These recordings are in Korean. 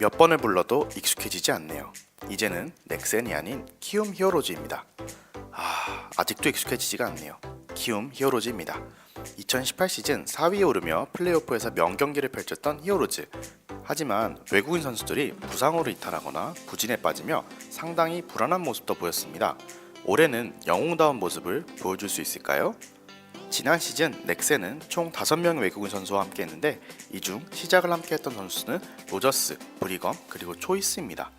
몇 번을 불러도 익숙해지지 않네요. 이제는 넥센이 아닌 키움 히어로즈입니다. 아, 아직도 익숙해지지가 않네요. 키움 히어로즈입니다. 2018 시즌 4위에 오르며 플레이오프에서 명경기를 펼쳤던 히어로즈. 하지만 외국인 선수들이 부상으로 이탈하거나 부진에 빠지며 상당히 불안한 모습도 보였습니다. 올해는 영웅다운 모습을 보여줄 수 있을까요? 지난 시즌 넥센은 총 5명의 외국인 선수와 함께했는데 이 중 시작을 함께했던 선수는 로저스, 브리검 그리고 초이스입니다.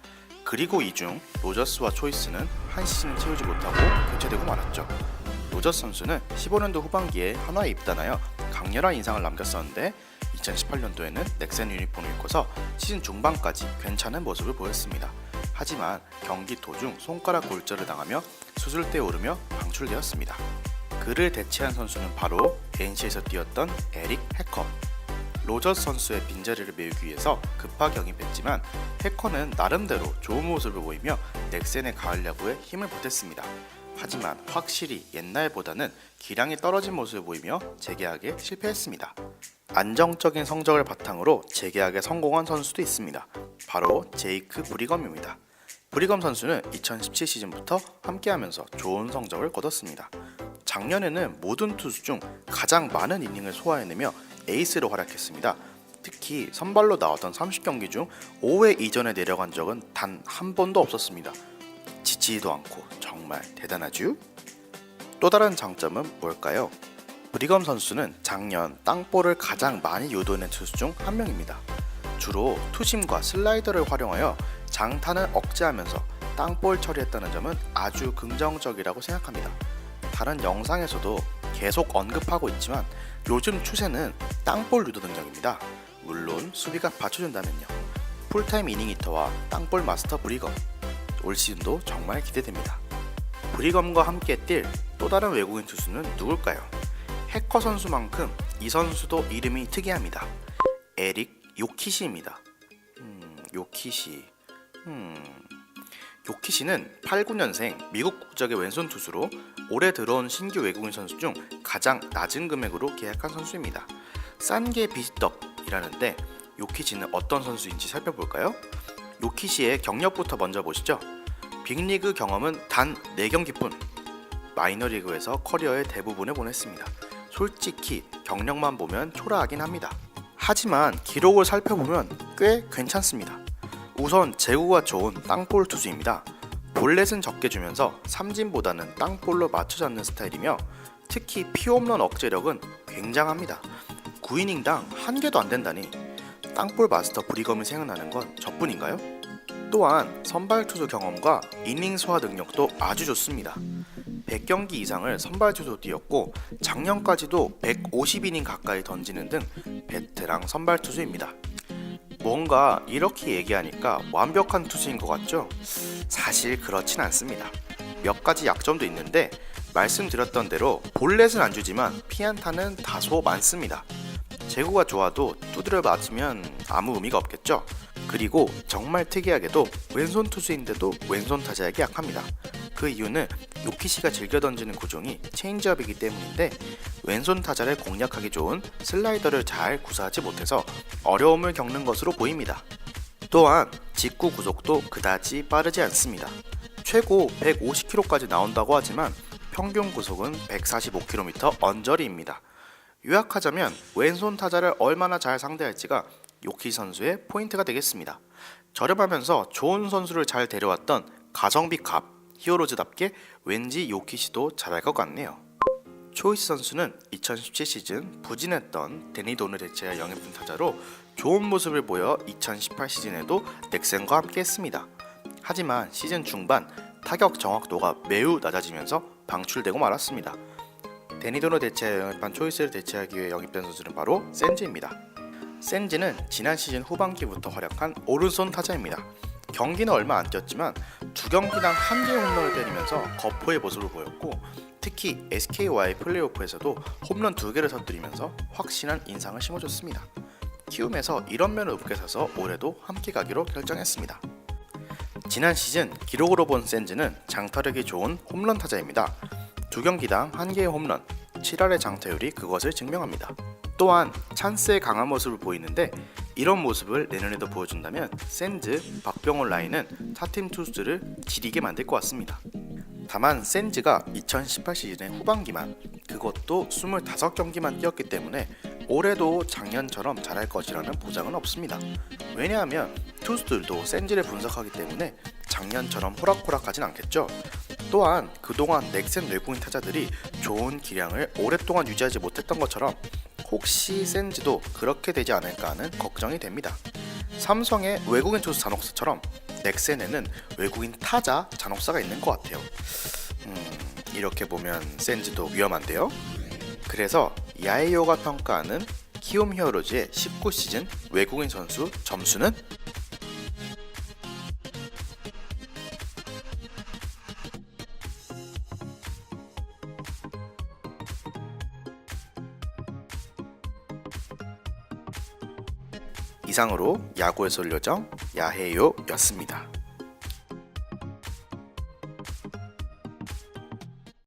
그리고 이 중 로저스와 초이스는 한 시즌을 채우지 못하고 교체되고 말았죠. 로저스 선수는 15년도 후반기에 한화에 입단하여 강렬한 인상을 남겼었는데 2018년도에는 넥센 유니폼을 입고서 시즌 중반까지 괜찮은 모습을 보였습니다. 하지만 경기 도중 손가락 골절을 당하며 수술대에 오르며 방출되었습니다. 그를 대체한 선수는 바로 NC에서 뛰었던 에릭 해커. 로저스 선수의 빈자리를 메우기 위해서 급하게 영입했지만 해커는 나름대로 좋은 모습을 보이며 넥센의 가을 야구에 힘을 보탰습니다. 하지만 확실히 옛날보다는 기량이 떨어진 모습을 보이며 재계약에 실패했습니다. 안정적인 성적을 바탕으로 재계약에 성공한 선수도 있습니다. 바로 제이크 브리검입니다. 브리검 선수는 2017 시즌부터 함께하면서 좋은 성적을 거뒀습니다. 작년에는 모든 투수 중 가장 많은 이닝을 소화해내며 에이스로 활약했습니다. 특히 선발로 나왔던 30경기 중 5회 이전에 내려간 적은 단 한 번도 없었습니다. 지치지도 않고 정말 대단하죠? 또 다른 장점은 뭘까요? 브리검 선수는 작년 땅볼을 가장 많이 유도해낸 투수 중 한 명입니다. 주로 투심과 슬라이더를 활용하여 장타는 억제하면서 땅볼 처리했다는 점은 아주 긍정적이라고 생각합니다. 다른 영상에서도 계속 언급하고 있지만 요즘 추세는 땅볼 유도 능력입니다. 물론 수비가 받쳐준다면요. 풀타임 이닝 히터와 땅볼 마스터 브리검 올 시즌도 정말 기대됩니다. 브리검과 함께 뛸 또 다른 외국인 투수는 누굴까요? 해커 선수만큼 이 선수도 이름이 특이합니다. 에릭 요키시입니다. 음, 요키시. 음, 요키시는 89년생 미국 국적의 왼손 투수로 올해 들어온 신규 외국인 선수 중 가장 낮은 금액으로 계약한 선수입니다. 싼 게 비지떡이라는데 요키시는 어떤 선수인지 살펴볼까요? 요키시의 경력부터 먼저 보시죠. 빅리그 경험은 단 4경기뿐. 마이너리그에서 커리어의 대부분을 보냈습니다. 솔직히 경력만 보면 초라하긴 합니다. 하지만 기록을 살펴보면 꽤 괜찮습니다. 우선 제구가 좋은 땅볼 투수입니다. 볼넷은 적게 주면서 삼진보다는 땅볼로 맞춰 잡는 스타일이며 특히 피홈런 억제력은 굉장합니다. 9이닝당 한 개도 안 된다니 땅볼 마스터 브리검이 생각나는 건 저뿐인가요? 또한 선발 투수 경험과 이닝 소화 능력도 아주 좋습니다. 100경기 이상을 선발 투수 뛰었고 작년까지도 150이닝 가까이 던지는 등 베테랑 선발 투수입니다. 뭔가 이렇게 얘기하니까 완벽한 투수인 것 같죠? 사실 그렇진 않습니다. 몇 가지 약점도 있는데 말씀드렸던 대로 볼넷은 안 주지만 피안타는 다소 많습니다. 제구가 좋아도 두드려 맞으면 아무 의미가 없겠죠. 그리고 정말 특이하게도 왼손 투수인데도 왼손 타자에게 약합니다. 그 이유는 요키시가 즐겨 던지는 구종이 체인지업이기 때문인데 왼손 타자를 공략하기 좋은 슬라이더를 잘 구사하지 못해서 어려움을 겪는 것으로 보입니다. 또한 직구 구속도 그다지 빠르지 않습니다. 최고 150km까지 나온다고 하지만 평균 구속은 145km 언저리입니다. 요약하자면 왼손 타자를 얼마나 잘 상대할지가 요키 선수의 포인트가 되겠습니다. 저렴하면서 좋은 선수를 잘 데려왔던 가성비 값 히어로즈답게 왠지 요키시도 잘할 것 같네요. 초이스 선수는 2017 시즌 부진했던 데니돈을 대체할 영입분 타자로 좋은 모습을 보여 2018 시즌에도 넥센과 함께했습니다. 하지만 시즌 중반 타격 정확도가 매우 낮아지면서 방출되고 말았습니다. 데니돈을 대체해 영입한 초이스를 대체하기 위해 영입된 선수는 바로 센지입니다. 센지는 지난 시즌 후반기부터 활약한 오른손 타자입니다. 경기는 얼마 안 뛰었지만 두 경기당 한 개의 홈런을 때리면서 거포의 모습을 보였고 특히 SK와의 플레이오프에서도 홈런 두 개를 터뜨리면서 확실한 인상을 심어줬습니다. 키움에서 이런 면을 up게 사서 올해도 함께 가기로 결정했습니다. 지난 시즌 기록으로 본 센즈는 장타력이 좋은 홈런 타자입니다. 두 경기당 한 개의 홈런, 7할의 장타율이 그것을 증명합니다. 또한 찬스에 강한 모습을 보이는데 이런 모습을 내년에도 보여준다면 센즈, 박병호 라인은 타팀 투수들을 지리게 만들 것 같습니다. 다만 센즈가 2018 시즌의 후반기만 그것도 25경기만 뛰었기 때문에 올해도 작년처럼 잘할 것이라는 보장은 없습니다. 왜냐하면 투수들도 센즈를 분석하기 때문에 작년처럼 호락호락하진 않겠죠. 또한 그동안 넥센 외국인 타자들이 좋은 기량을 오랫동안 유지하지 못했던 것처럼 혹시 센즈도 그렇게 되지 않을까 하는 걱정이 됩니다. 삼성의 외국인 투수 잔혹사처럼 넥센에는 외국인 타자 잔혹사가 있는 것 같아요. 음, 이렇게 보면 센즈도 위험한데요. 그래서 야에요가 평가하는 키움 히어로즈의 19시즌 외국인 선수 점수는 이상으로 야구의 솔 요정 야해요였습니다.